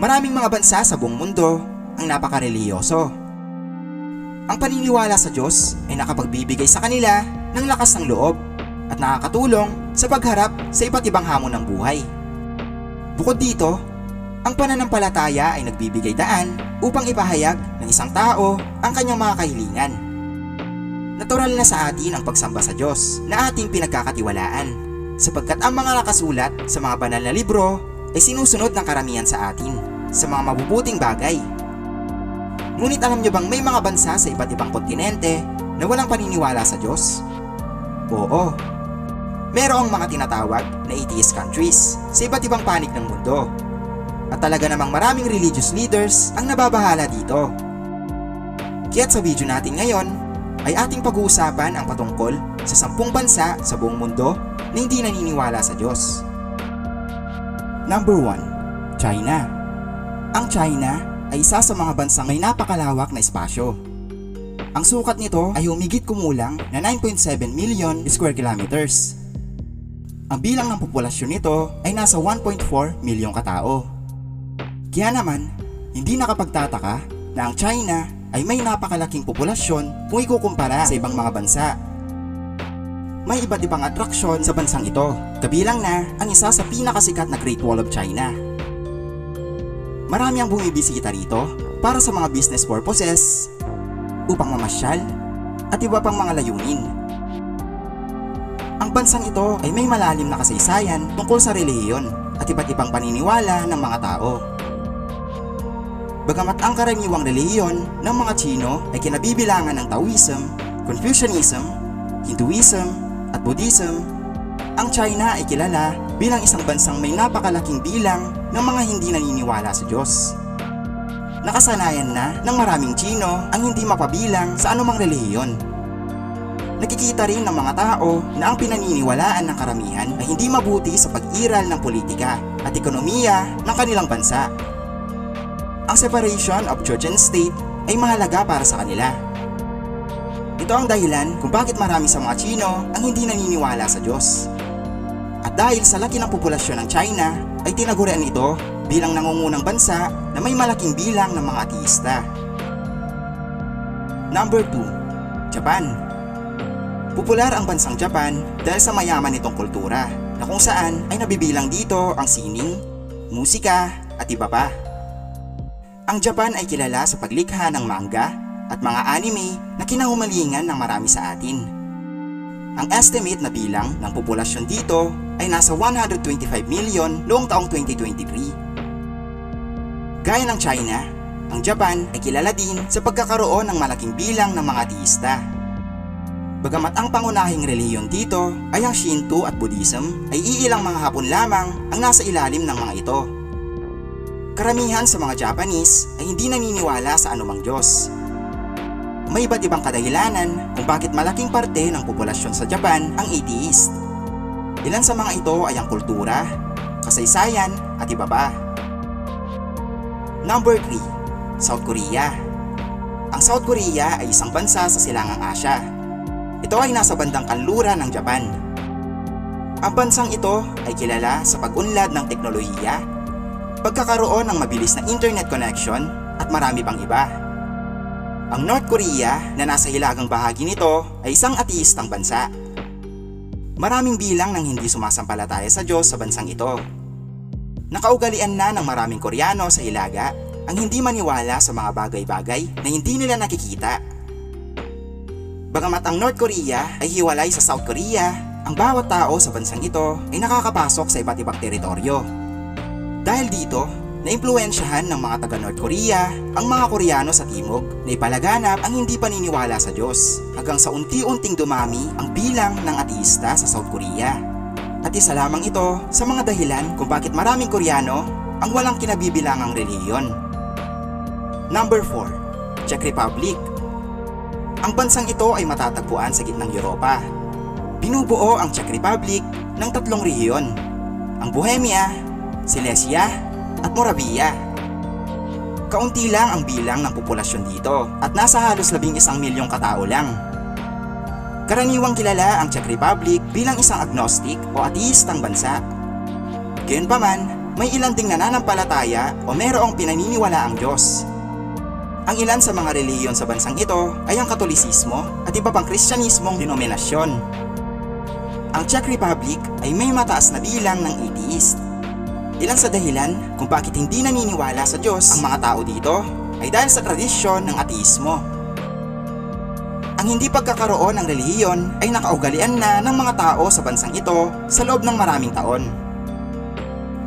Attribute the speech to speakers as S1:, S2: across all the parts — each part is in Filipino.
S1: Maraming mga bansa sa buong mundo ang napakareliyoso. Ang paniniwala sa Diyos ay nakapagbibigay sa kanila ng lakas ng loob at nakakatulong sa pagharap sa iba't ibang hamon ng buhay. Bukod dito, ang pananampalataya ay nagbibigay daan upang ipahayag ng isang tao ang kanyang mga kahilingan. Natural na sa atin ang pagsamba sa Diyos na ating pinagkakatiwalaan sapagkat ang mga nakasulat sa mga banal na libro ay sinusunod ng karamihan sa atin sa mga mabubuting bagay. Ngunit alam niyo bang may mga bansa sa iba't ibang kontinente na walang paniniwala sa Diyos? Oo. Merong mga tinatawag na atheist countries sa iba't ibang panig ng mundo. At talaga namang maraming religious leaders ang nababahala dito. Kaya't sa video natin ngayon ay ating pag-uusapan ang patungkol sa sampung bansa sa buong mundo na hindi naniniwala sa Diyos. Number 1. China Ang China ay isa sa mga bansang may napakalawak na espasyo. Ang sukat nito ay humigit kumulang na 9.7 million square kilometers. Ang bilang ng populasyon nito ay nasa 1.4 milyong katao. Kaya naman, hindi nakapagtataka na ang China ay may napakalaking populasyon kung ikukumpara sa ibang mga bansa. May iba't ibang atraksyon sa bansang ito, kabilang na ang isa sa pinakasikat na Great Wall of China. Marami ang bumibisita rito para sa mga business purposes, upang mamasyal, at iba pang mga layunin. Ang bansang ito ay may malalim na kasaysayan tungkol sa relihiyon at iba't ibang paniniwala ng mga tao. Bagamat ang karaniwang relihiyon ng mga Chino ay kinabibilangan ng Taoism, Confucianism, Hinduism, at Buddhism, ang China ay kilala bilang isang bansang may napakalaking bilang ng mga hindi naniniwala sa Diyos. Nakasanayan na ng maraming Chino ang hindi mapabilang sa anumang relihiyon. Nakikita rin ng mga tao na ang pinaniniwalaan ng karamihan ay hindi mabuti sa pag-iral ng politika at ekonomiya ng kanilang bansa ang separation of church and state ay mahalaga para sa kanila. Ito ang dahilan kung bakit marami sa mga Chino ang hindi naniniwala sa Diyos. Dahil sa laki ng populasyon ng China, ay tinagurian ito bilang nangungunang bansa na may malaking bilang ng mga ateista. Number 2. Japan Popular ang bansang Japan dahil sa mayaman nitong kultura na kung saan ay nabibilang dito ang sining, musika at iba pa. Ang Japan ay kilala sa paglikha ng manga at mga anime na kinahumalingan ng marami sa atin. Ang estimate na bilang ng populasyon dito ay nasa 125 million noong taong 2023. Gaya ng China, ang Japan ay kilala din sa pagkakaroon ng malaking bilang ng mga ateista. Bagamat ang pangunahing reliyon dito ay ang Shinto at Buddhism, ay iilang mga hapon lamang ang nasa ilalim ng mga ito. Karamihan sa mga Japanese ay hindi naniniwala sa anumang Diyos. May iba't ibang kadahilanan kung bakit malaking parte ng populasyon sa Japan ang atheist. Ilan sa mga ito ay ang kultura, kasaysayan at iba pa. Number 3. South Korea Ang South Korea ay isang bansa sa silangang Asya. Ito ay nasa bandang kanluran ng Japan. Ang bansang ito ay kilala sa pag-unlad ng teknolohiya pagkakaroon ng mabilis na internet connection at marami pang iba. Ang North Korea na nasa hilagang bahagi nito ay isang ateistang bansa. Maraming bilang ng hindi sumasampalataya sa Diyos sa bansang ito. Nakaugalian na ng maraming Koreano sa hilaga ang hindi maniwala sa mga bagay-bagay na hindi nila nakikita. Bagamat ang North Korea ay hiwalay sa South Korea, ang bawat tao sa bansang ito ay nakakapasok sa iba't ibang teritoryo dahil dito, naimpluensyahan ng mga taga North Korea ang mga Koreano sa Timog na ipalaganap ang hindi paniniwala sa Diyos hanggang sa unti-unting dumami ang bilang ng ateista sa South Korea. At isa lamang ito sa mga dahilan kung bakit maraming Koreano ang walang kinabibilangang reliyon. Number 4. Czech Republic Ang bansang ito ay matatagpuan sa gitnang Europa. Binubuo ang Czech Republic ng tatlong rehiyon, ang Bohemia, Silesia at Moravia. Kaunti lang ang bilang ng populasyon dito at nasa halos labing isang milyong katao lang. Karaniwang kilala ang Czech Republic bilang isang agnostic o ateistang bansa. Gayunpaman, may ilan ding nananampalataya o merong pinaniniwala ang Diyos. Ang ilan sa mga reliyon sa bansang ito ay ang Katolisismo at iba pang Kristyanismong denominasyon. Ang Czech Republic ay may mataas na bilang ng atheist. Ilan sa dahilan kung bakit hindi naniniwala sa Diyos ang mga tao dito ay dahil sa tradisyon ng ateismo. Ang hindi pagkakaroon ng relihiyon ay nakaugalian na ng mga tao sa bansang ito sa loob ng maraming taon.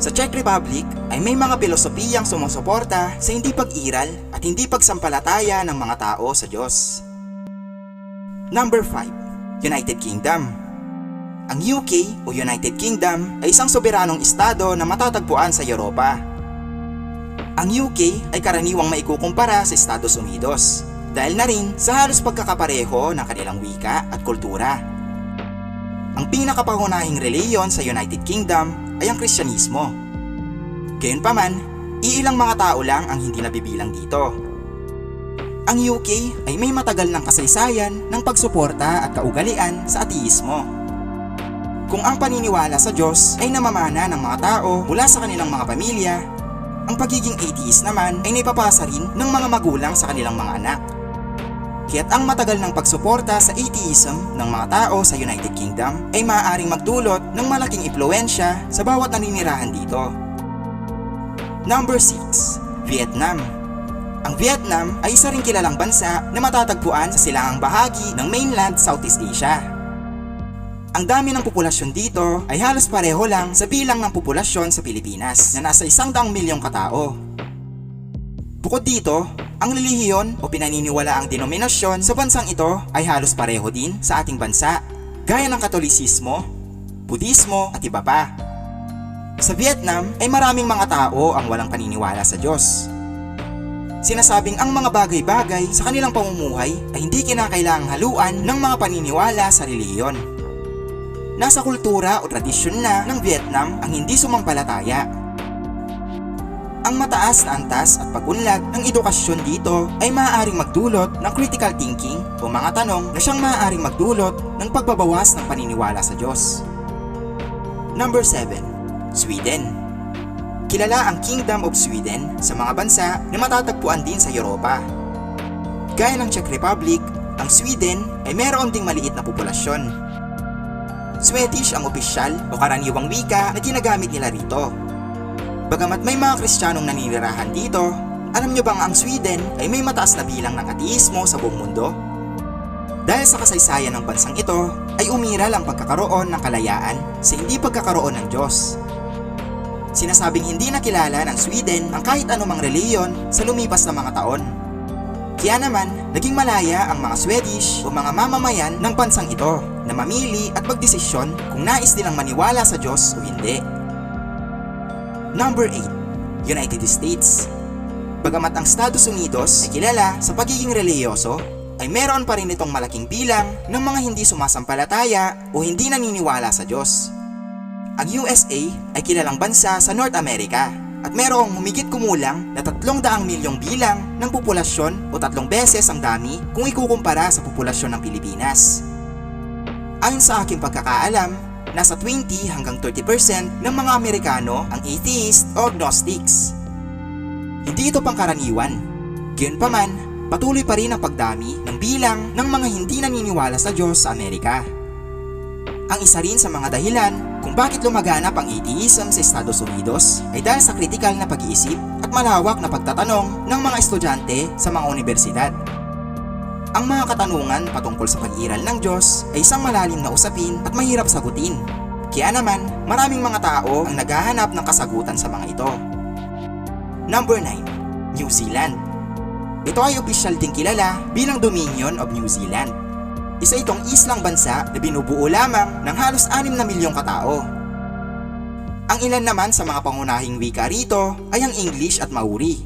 S1: Sa Czech Republic ay may mga pilosopiyang sumusuporta sa hindi pag-iral at hindi pagsampalataya ng mga tao sa Diyos. Number 5. United Kingdom Ang UK o United Kingdom ay isang soberanong estado na matatagpuan sa Europa. Ang UK ay karaniwang maikukumpara sa Estados Unidos dahil na rin sa halos pagkakapareho ng kanilang wika at kultura. Ang pinakapangunahing reliyon sa United Kingdom ay ang Kristyanismo. Gayunpaman, iilang mga tao lang ang hindi nabibilang dito. Ang UK ay may matagal ng kasaysayan ng pagsuporta at kaugalian sa ateismo. Kung ang paniniwala sa Diyos ay namamana ng mga tao mula sa kanilang mga pamilya, ang pagiging atheist naman ay naipapasa rin ng mga magulang sa kanilang mga anak. Kaya't ang matagal ng pagsuporta sa atheism ng mga tao sa United Kingdom ay maaaring magdulot ng malaking impluensya sa bawat naninirahan dito. Number 6. Vietnam Ang Vietnam ay isa ring kilalang bansa na matatagpuan sa silangang bahagi ng mainland Southeast Asia. Ang dami ng populasyon dito ay halos pareho lang sa bilang ng populasyon sa Pilipinas na nasa isang daang milyong katao. Bukod dito, ang relihiyon o pinaniniwala ang denominasyon sa bansang ito ay halos pareho din sa ating bansa, gaya ng Katolisismo, Budismo at iba pa. Sa Vietnam ay maraming mga tao ang walang paniniwala sa Diyos. Sinasabing ang mga bagay-bagay sa kanilang pamumuhay ay hindi kinakailangang haluan ng mga paniniwala sa relihiyon. Nasa kultura o tradisyon na ng Vietnam ang hindi sumampalataya ang mataas na antas at pagunlad ng edukasyon dito ay maaaring magdulot ng critical thinking o mga tanong na siyang maaaring magdulot ng pagbabawas ng paniniwala sa Diyos. Number 7. Sweden Kilala ang Kingdom of Sweden sa mga bansa na matatagpuan din sa Europa. Gaya ng Czech Republic, ang Sweden ay meron ding maliit na populasyon. Swedish ang opisyal o karaniwang wika na ginagamit nila rito. Bagamat may mga Kristiyanong naninirahan dito, alam nyo bang ang Sweden ay may mataas na bilang ng ateismo sa buong mundo? Dahil sa kasaysayan ng bansang ito, ay umiral ang pagkakaroon ng kalayaan sa hindi pagkakaroon ng Diyos. Sinasabing hindi nakilala ng Sweden ang kahit anumang reliyon sa lumipas na mga taon. Kaya naman, naging malaya ang mga Swedish o mga mamamayan ng bansang ito na mamili at magdesisyon kung nais nilang maniwala sa Diyos o hindi. Number 8. United States Bagamat ang Estados Unidos ay kilala sa pagiging reliyoso, ay meron pa rin itong malaking bilang ng mga hindi sumasampalataya o hindi naniniwala sa Diyos. Ang USA ay kilalang bansa sa North America at merong humigit kumulang na 300 milyong bilang ng populasyon o tatlong beses ang dami kung ikukumpara sa populasyon ng Pilipinas. Ayon sa aking pagkakaalam, nasa 20 hanggang 30% ng mga Amerikano ang atheist o agnostics. Hindi ito pangkaraniwan. Gayunpaman, patuloy pa rin ang pagdami ng bilang ng mga hindi naniniwala sa Diyos sa Amerika. Ang isa rin sa mga dahilan kung bakit lumaganap ang atheism sa Estados Unidos ay dahil sa kritikal na pag-iisip at malawak na pagtatanong ng mga estudyante sa mga universidad. Ang mga katanungan patungkol sa pag-iral ng Diyos ay isang malalim na usapin at mahirap sagutin. Kaya naman, maraming mga tao ang naghahanap ng kasagutan sa mga ito. Number 9. New Zealand Ito ay opisyal ding kilala bilang Dominion of New Zealand. Isa itong islang bansa na binubuo lamang ng halos 6 na milyong katao. Ang ilan naman sa mga pangunahing wika rito ay ang English at Maori.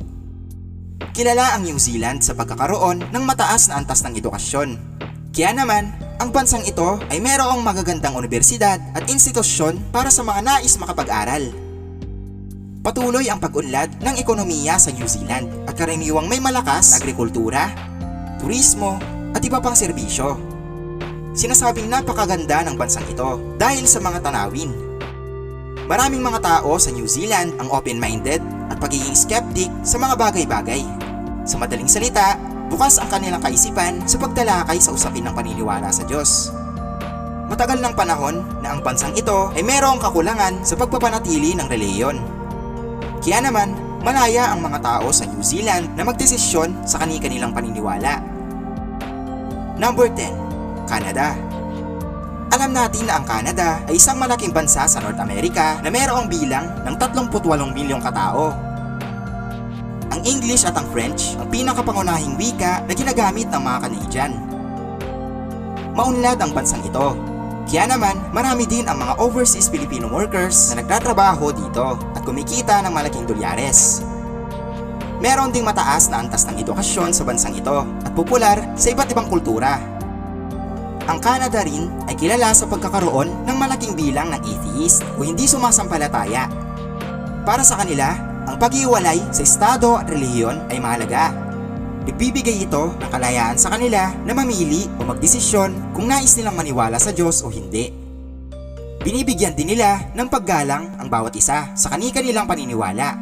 S1: Kilala ang New Zealand sa pagkakaroon ng mataas na antas ng edukasyon. Kaya naman, ang bansang ito ay merong magagandang universidad at institusyon para sa mga nais makapag-aral. Patuloy ang pag-unlad ng ekonomiya sa New Zealand at karaniwang may malakas na agrikultura, turismo at iba pang serbisyo. Sinasabing napakaganda ng bansang ito dahil sa mga tanawin. Maraming mga tao sa New Zealand ang open-minded at pagiging skeptic sa mga bagay-bagay. Sa madaling salita, bukas ang kanilang kaisipan sa pagtalakay sa usapin ng paniniwala sa Diyos. Matagal ng panahon na ang bansang ito ay mayroong kakulangan sa pagpapanatili ng reliyon. Kaya naman, malaya ang mga tao sa New Zealand na magdesisyon sa kani-kanilang paniniwala. Number 10. Canada Alam natin na ang Canada ay isang malaking bansa sa North America na mayroong bilang ng 38 milyong katao. Ang English at ang French ang pinakapangunahing wika na ginagamit ng mga Canadian. Maunlad ang bansang ito. Kaya naman, marami din ang mga overseas Filipino workers na nagtatrabaho dito at kumikita ng malaking dolyares. Meron ding mataas na antas ng edukasyon sa bansang ito at popular sa iba't ibang kultura. Ang Canada rin ay kilala sa pagkakaroon ng malaking bilang ng atheist o hindi sumasampalataya. Para sa kanila, ang pag-iwalay sa estado at relihiyon ay mahalaga. Ibibigay ito ng kalayaan sa kanila na mamili o magdesisyon kung nais nilang maniwala sa Diyos o hindi. Binibigyan din nila ng paggalang ang bawat isa sa kani-kanilang paniniwala.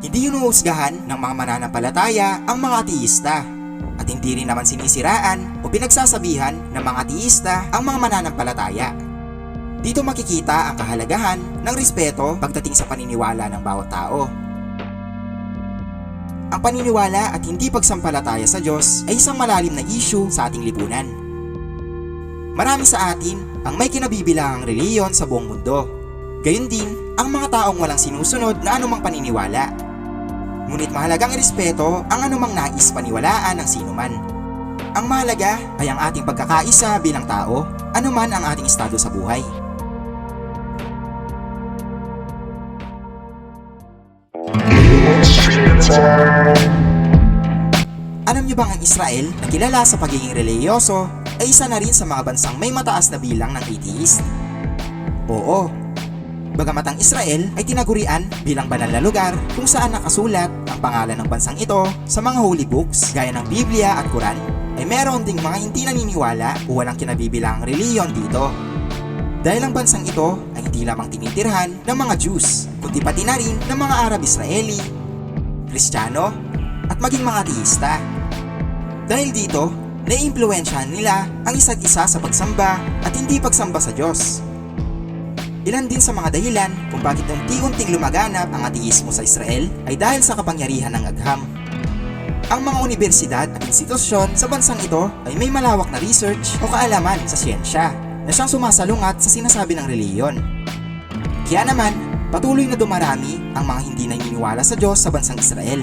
S1: Hindi hinuhusgahan ng mga mananampalataya ang mga ateista at hindi rin naman sinisiraan o pinagsasabihan ng mga ateista ang mga mananampalataya. Dito makikita ang kahalagahan ng respeto pagdating sa paniniwala ng bawat tao. Ang paniniwala at hindi pagsampalataya sa Diyos ay isang malalim na issue sa ating lipunan. Marami sa atin ang may kinabibilangang reliyon sa buong mundo. Gayun din ang mga taong walang sinusunod na anumang paniniwala. Ngunit mahalagang irespeto ang anumang nais paniwalaan ng sinuman. Ang mahalaga ay ang ating pagkakaisa bilang tao, anuman ang ating estado sa buhay. Alam niyo bang ang Israel na kilala sa pagiging reliyoso ay isa na rin sa mga bansang may mataas na bilang ng atheist? Oo. Bagamat ang Israel ay tinagurian bilang banal na lugar kung saan nakasulat ang pangalan ng bansang ito sa mga holy books gaya ng Biblia at Quran, ay meron ding mga hindi naniniwala o walang kinabibilang reliyon dito. Dahil ang bansang ito ay hindi lamang tinitirhan ng mga Jews, kundi pati na rin ng mga Arab-Israeli, Kristiyano, at maging mga ateista. Dahil dito, naiimpluwensyahan nila ang isa't isa sa pagsamba at hindi pagsamba sa Diyos. Ilan din sa mga dahilan kung bakit unti-unting lumaganap ang ateismo sa Israel ay dahil sa kapangyarihan ng agham. Ang mga universidad at institusyon sa bansang ito ay may malawak na research o kaalaman sa siyensya na siyang sumasalungat sa sinasabi ng reliyon. Kaya naman, patuloy na dumarami ang mga hindi naniniwala sa Diyos sa bansang Israel